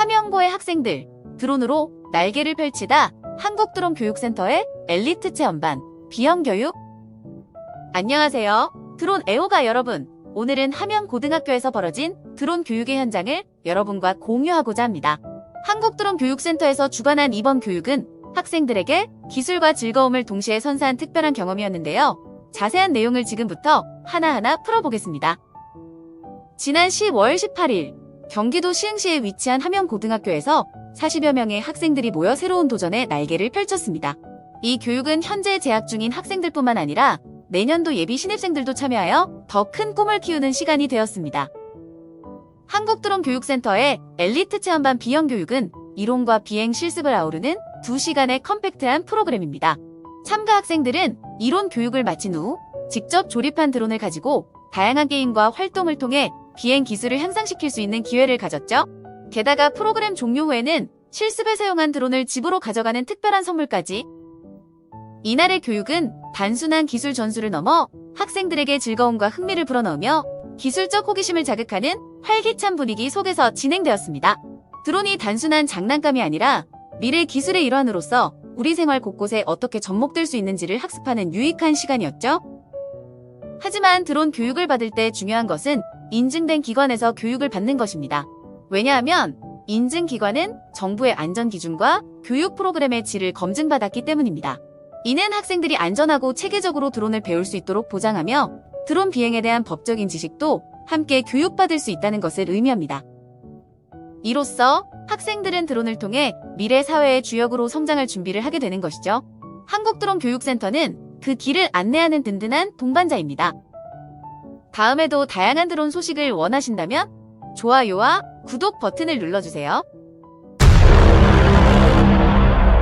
함영고의 학생들 드론으로 날개를 펼치다 한국드론 교육센터의 엘리트 체험반 비형교육 안녕하세요. 드론 애호가 여러분. 오늘은 함영고등학교에서 벌어진 드론 교육의 현장을 여러분과 공유하고자 합니다. 한국드론교육센터에서 주관한 이번 교육은 학생들에게 기술과 즐거움을 동시에 선사한 특별한 경험이었는데요. 자세한 내용을 지금부터 하나하나 풀어보겠습니다. 지난 10월 18일 경기도 시흥시에 위치한 함영고등학교에서 40여 명의 학생들이 모여 새로운 도전의 날개를 펼쳤습니다. 이 교육은 현재 재학 중인 학생들뿐만 아니라 내년도 예비 신입생들도 참여하여 더 큰 꿈을 키우는 시간이 되었습니다. 한국드론교육센터의 엘리트 체험반 비형교육은 이론과 비행 실습을 아우르는 2시간의 컴팩트한 프로그램입니다. 참가 학생들은 이론 교육을 마친 후 직접 조립한 드론을 가지고 다양한 게임과 활동을 통해 비행 기술을 향상시킬 수 있는 기회를 가졌죠. 게다가 프로그램 종료 후에는 실습에 사용한 드론을 집으로 가져가는 특별한 선물까지. 이날의 교육은 단순한 기술 전수를 넘어 학생들에게 즐거움과 흥미를 불어넣으며 기술적 호기심을 자극하는 활기찬 분위기 속에서 진행되었습니다. 드론이 단순한 장난감이 아니라 미래 기술의 일환으로서 우리 생활 곳곳에 어떻게 접목될 수 있는지를 학습하는 유익한 시간이었죠. 하지만 드론 교육을 받을 때 중요한 것은 인증된 기관에서 교육을 받는 것입니다. 왜냐하면 인증 기관은 정부의 안전 기준과 교육 프로그램의 질을 검증받았기 때문입니다. 이는 학생들이 안전하고 체계적으로 드론을 배울 수 있도록 보장하며 드론 비행에 대한 법적인 지식도 함께 교육받을 수 있다는 것을 의미합니다. 이로써 학생들은 드론을 통해 미래 사회의 주역으로 성장할 준비를 하게 되는 것이죠. 한국드론교육센터는 그 길을 안내하는 든든한 동반자입니다. 다음에도 다양한 드론 소식을 원하신다면 좋아요와 구독 버튼을 눌러주세요.